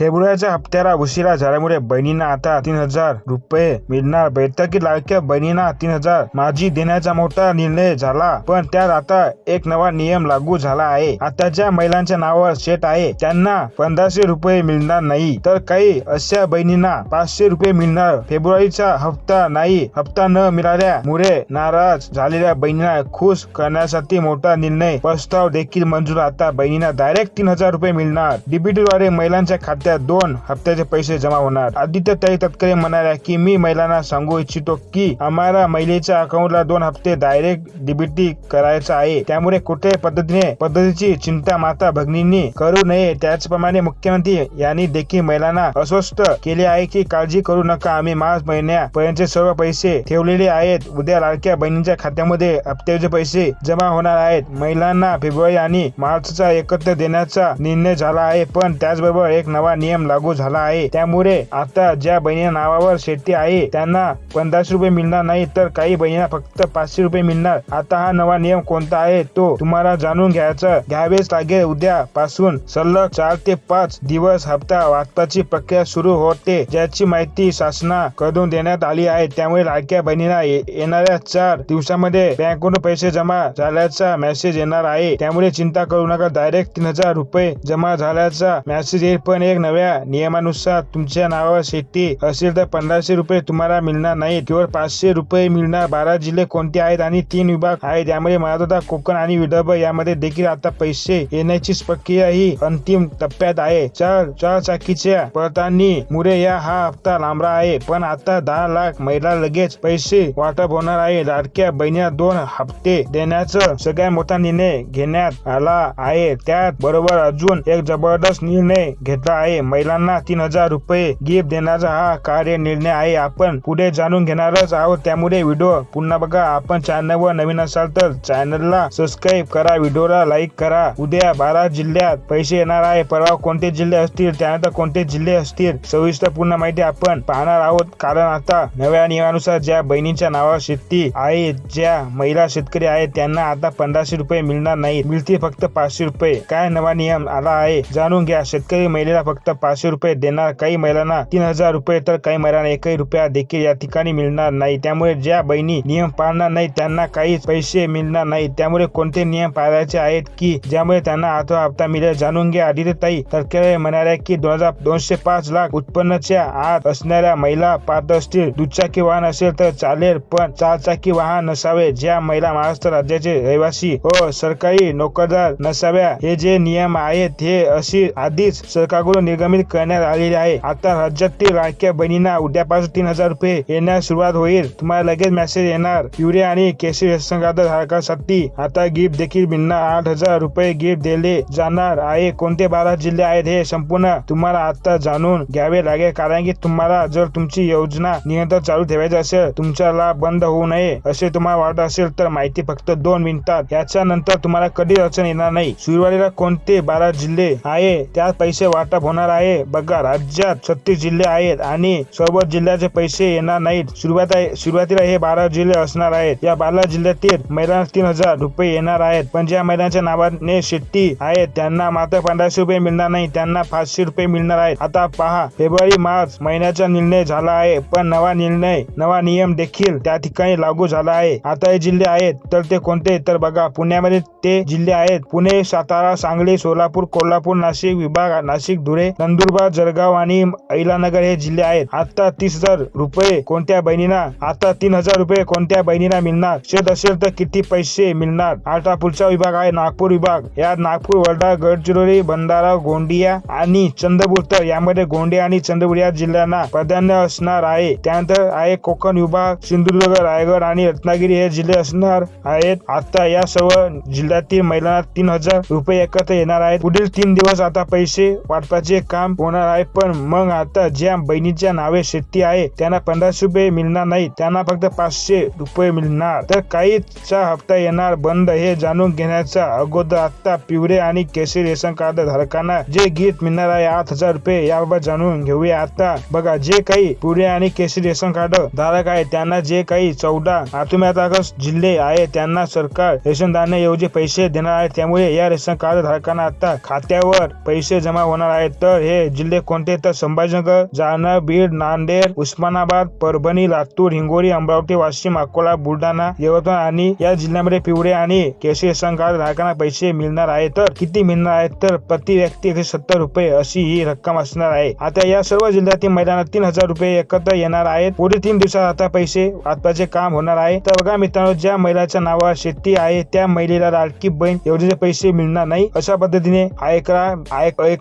फेब्रुवारीच्या हप्त्याला उशिरा झाल्यामुळे बहिणींना आता तीन हजार रुपये मिळणार. बैठकीत लाडक्या बहिणींना तीन हजार माझी देण्याचा मोठा निर्णय झाला पण त्यात आता एक नवा नियम लागू झाला आहे. आता ज्या महिलांच्या नावावर शेट आहे. त्यांना पंधराशे रुपये मिळणार नाही. तर काही अशा बहिणींना पाचशे रुपये मिळणार. फेब्रुवारीचा हप्ता नाही. हप्ता न मिळाल्यामुळे नाराज झालेल्या बहिणींना खुश करण्यासाठी मोठा निर्णय प्रस्ताव देखील मंजूर. आता बहिणींना डायरेक्ट तीन हजार रुपये मिळणार. डीबीटीद्वारे महिलांच्या खात्यात त्या दोन हप्त्याचे पैसे जमा होणार. आदित्य ताई तत्करे म्हणाल्या की मी महिलांना सांगू इच्छितो की आम्हाला महिलेच्या अकाउंटला दोन हप्ते डायरेक्ट डीबीटी करायचा आहे. त्यामुळे कुठे पद्धतीने पद्धतीची चिंता माता भगिनींनी करू नये. त्याचप्रमाणे मुख्यमंत्री यांनी देखील महिलांना अस्वस्थ केले आहे की काळजी करू नका. आम्ही मार्च महिन्यापर्यंतचे सर्व पैसे ठेवलेले आहेत. उद्या लाडक्या बहिणींच्या खात्यामध्ये हप्त्याचे पैसे जमा होणार आहेत. महिलांना फेब्रुवारी आणि मार्चचा एकत्र देण्याचा निर्णय झाला आहे. पण त्याचबरोबर एक नवा नियम लागू झाला आहे. त्यामुळे आता ज्या बहिणी नावावर शेती आहे त्यांना पंधराशे रुपये मिळणार नाही तर काही बहिणींना फक्त पाचशे रुपये मिळणार. आता हा नवा नियम कोणता आहे तो तुम्हाला जाणून घ्यायचा घ्यावेच लागेल. उद्या पासून सलग चार ते पाच दिवस हप्ता वाटपाची प्रक्रिया सुरू होते ज्याची माहिती शासना करून देण्यात आली आहे. त्यामुळे लाडक्या बहिणींना येणाऱ्या चार दिवसामध्ये बँकेकडून पैसे जमा झाल्याचा मेसेज येणार आहे. त्यामुळे चिंता करू नका. डायरेक्ट तीन हजार रुपये जमा झाल्याचा मेसेज येईल. पण एक नव्या नियमानुसार तुमच्या नावावर शेती असेल तर पंधराशे रुपये तुम्हाला मिळणार नाही केवळ पाचशे रुपये मिळणार. बारा जिल्हे कोणते आहेत आणि तीन विभाग आहेत? यामध्ये मराठवाडा कोकण आणि विदर्भ यामध्ये देखील आता पैसे येण्याची प्रक्रिया ही अंतिम टप्प्यात आहे. चार चार चाकीच्या पडताळणी मुळे या हा हप्ता लांबला आहे. पण आता दहा लाख महिला लगेच पैसे वाटप होणार आहे. लाडक्या बहिणीला दोन हप्ते देण्याचा सगळ्यात मोठा निर्णय घेण्यात आला आहे. त्यात बरोबर अजून एक जबरदस्त निर्णय घेतला आहे. महिलांना तीन हजार रुपये गिफ्ट देण्याचा हा कार्य निर्णय आहे. आपण पुढे जाणून घेणारच आहोत. त्यामुळे व्हिडिओ पुन्हा बघा. आपण चॅनलवर नवीन असाल तर चॅनलला सबस्क्राईब करा. व्हिडिओला लाईक करा. उद्या बारा जिल्ह्यात पैसे येणार आहे. परवा कोणते जिल्हे असतील? त्यानंतर कोणते जिल्हे असतील? सविस्तर पूर्ण माहिती आपण पाहणार आहोत. कारण आता नव्या नियमानुसार ज्या बहिणीच्या नावावर शेती आहे ज्या महिला शेतकरी आहेत त्यांना आता पंधराशे रुपये मिळणार नाही मिळतील फक्त पाचशे रुपये. काय नवा नियम आला आहे? जाणून घ्या. शेतकरी महिलेला फक्त पाचशे रुपये देणार काही महिलांना तीन हजार रुपये तर काही महिलांना एकही रुपया देखील या ठिकाणी मिळणार नाही. त्यामुळे ज्या बहिणी नियम पाळणार नाही त्यांना काहीच पैसे मिळणार नाही त्यामुळे कोणते नियम पाळायचे आहेत की ज्यामुळे त्यांना आठवा हप्ता मिळेल? जाणून घ्या. आदित्यताई तरकेरे म्हणाल्या की दोन हजार दोनशे पाच लाख उत्पन्नाच्या आत असणाऱ्या महिला पात्र असतील दुचाकी वाहन असेल तर चालेल पण चारचाकी वाहन नसावे. ज्या महिला महाराष्ट्र राज्याचे रहिवासी व सरकारी नोकरदार नसाव्या हे जे नियम आहेत हे अशी आधीच सरकारकडून निर्गमित करण्यात आलेले आहे. आता राज्यातील लाडक्या बहिणींना उद्यापासून तीन हजार रुपये येण्यास सुरुवात होईल. तुम्हाला लगेच मेसेज येणार. युरिया आणि केसी रेशन कार्ड धारकासाठी आता गिफ्ट देखील मिळणार आठ हजार रुपये गिफ्ट दिले जाणार आहे. कोणते बारा जिल्हे आहेत हे संपूर्ण तुम्हाला आता जाणून घ्यावे लागेल. कारण की तुम्हाला जर तुमची योजना नियंत्रण चालू ठेवायची असेल तुमचा लाभ बंद होऊ नये असे तुम्हाला वाटत असेल तर माहिती फक्त दोन मिनिटात. याच्या नंतर तुम्हाला कधी अडचण येणार नाही. सुरुवातीला कोणते बारा जिल्हे आहे त्यात पैसे वाटप होणार आहे. बघा राज्यात छत्तीस जिल्हे आहेत आणि सर्व जिल्ह्याचे पैसे येणार नाहीत. सुरुवात आहे सुरुवातीला हे बारा जिल्हे असणार आहेत. या बारा जिल्ह्यातील महिलांना तीन हजार रुपये येणार आहेत. पण ज्या महिलांच्या नावाने शेती आहे त्यांना मात्र पंधराशे रुपये मिळणार नाही. त्यांना पाचशे रुपये मिळणार आहेत. आता पहा फेब्रुवारी मार्च महिन्याचा निर्णय झाला आहे. पण नवा निर्णय नवा नियम देखील त्या ठिकाणी लागू झाला आहे. आता हे जिल्हे आहेत तर ते कोणते? तर बघा पुण्यामध्ये ते जिल्हे आहेत. पुणे सातारा सांगली सोलापूर कोल्हापूर नाशिक विभाग नाशिक धुळे नंदुरबार जळगाव आणि अहिलानगर हे जिल्हे आहेत. आता तीस हजार रुपये कोणत्या बहिणीना आता तीन हजार रुपये कोणत्या बहिणीना मिळणार? शेत असेल तर किती पैसे मिळणार? आता पुढचा विभाग आहे नागपूर विभाग. यात नागपूर वर्धा गडचिरोली भंडारा गोंदिया आणि चंद्रपूर तर यामध्ये गोंदिया आणि चंद्रपूर या जिल्ह्यांना प्राधान्य असणार आहे. त्यानंतर आहे कोकण विभाग सिंधुदुर्ग रायगड आणि रत्नागिरी हे जिल्हे असणार आहेत. आता या सर्व जिल्ह्यातील महिलांना तीन हजार रुपये एकत्र येणार आहेत. पुढील तीन दिवस आता पैसे वाटपाचे काम होणार आहे पण मग आता ज्या बहिणीच्या नावे शेती आहे त्यांना पंधराशे रुपये मिळणार नाही त्यांना फक्त पाचशे रुपये मिळणार. तर काहीचा हप्ता येणार बंद हे जाणून घेण्याचा अगोदर आता पिवळे आणि केसरी रेशन कार्ड धारकांना जे गीत मिळणार आहे आठ हजार रुपये याबाबत जाणून घेऊया आता. बघा जे काही पिवळे आणि केसरी रेशन कार्ड धारक आहे त्यांना जे काही चौदा आत्महत्याग्रस्त जिल्हे आहे त्यांना सरकार रेशन धान्य ऐवजी पैसे देणार आहे त्यामुळे या रेशन कार्ड धारकांना आता खात्यावर पैसे जमा होणार आहेत. तर हे जिल्हे कोणते? तर संभाजीनगर जालना बीड नांदेड उस्मानाबाद परभणी लातूर हिंगोली अमरावती वाशिम अकोला बुलढाणा यवतमाळ आणि या जिल्ह्यामध्ये पिवळे आणि केसरी रेशन कार्ड धारकांना पैसे मिळणार आहे तर किती मिळणार आहेत? तर प्रति व्यक्ती एकशे सत्तर रुपये अशी ही रक्कम असणार आहे. आता या सर्व जिल्ह्यातील महिलांना तीन हजार रुपये एकत्र येणार आहेत. पुढे तीन दिवसात आता पैसे वाटपाचे काम होणार आहे. तर बघा मित्रांनो ज्या महिलाच्या नावावर शेती आहे त्या महिलेला लाडकी बहीण योजनेचे पैसे मिळणार नाही. अशा पद्धतीने आयकरा आयक-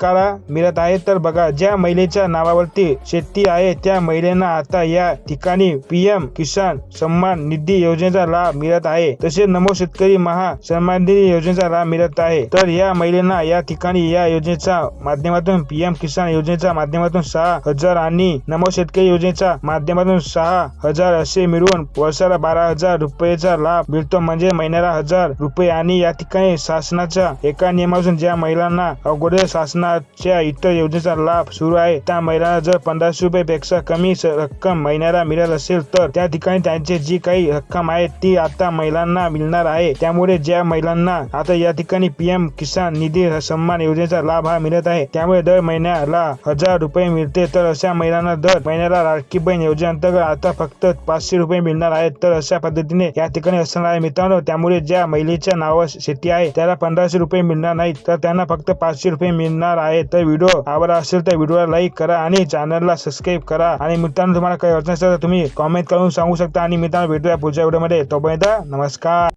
मिळत मिळत आहे. तर बघा ज्या महिलेच्या नावावरती शेती आहे त्या महिलेना आता या ठिकाणी पीएम किसान सन्मान निधी योजनेचा लाभ मिळत आहे. तसेच नमो शेतकरी महा सन्मान निधी योजनेचा लाभ मिळत आहे. तर या महिलेना या ठिकाणी या योजनेच्या माध्यमातून पीएम किसान योजनेच्या माध्यमातून सहा हजार आणि नमो शेतकरी योजनेच्या माध्यमातून सहा हजार असे मिळून वर्षाला बारा हजार रुपयेचा लाभ मिळतो. म्हणजे महिन्याला हजार रुपये. आणि या ठिकाणी शासनाच्या एका नियमातून ज्या महिलांना अगोदर शासनाच्या इतर योजनेचा लाभ सुरू आहे. त्या महिलांना जर पंधराशे रुपये पेक्षा कमी रक्कम महिन्याला मिळत असेल तर त्या ठिकाणी त्यांची जी काही रक्कम आहे ती आता महिलांना मिळणार आहे. त्यामुळे ज्या महिलांना आता या ठिकाणी पीएम किसान निधी सन्मान योजनेचा लाभ हा मिळत आहे त्यामुळे दर महिन्याला हजार रुपये मिळते. तर अशा महिलांना दर महिन्याला लाडकी बहीण योजनेअंतर्गत आता फक्त पाचशे रुपये मिळणार आहेत. तर अशा पद्धतीने या ठिकाणी असणार आहे मित्रांनो. त्यामुळे ज्या महिलेच्या नावावर शेती आहे त्याला पंधराशे रुपये मिळणार नाही तर त्यांना फक्त पाचशे रुपये मिळणार आहे. तर व्हिडिओ आवडला असेल तर व्हिडिओला लाईक करा आणि चॅनलला सबस्क्राईब करा. आणि मित्रांनो तुम्हाला काही अडचण असेल तर तुम्ही कॉमेंट करून सांगू शकता. आणि मित्रांनो भेटूया पुढच्या व्हिडिओमध्ये तोपर्यंत नमस्कार.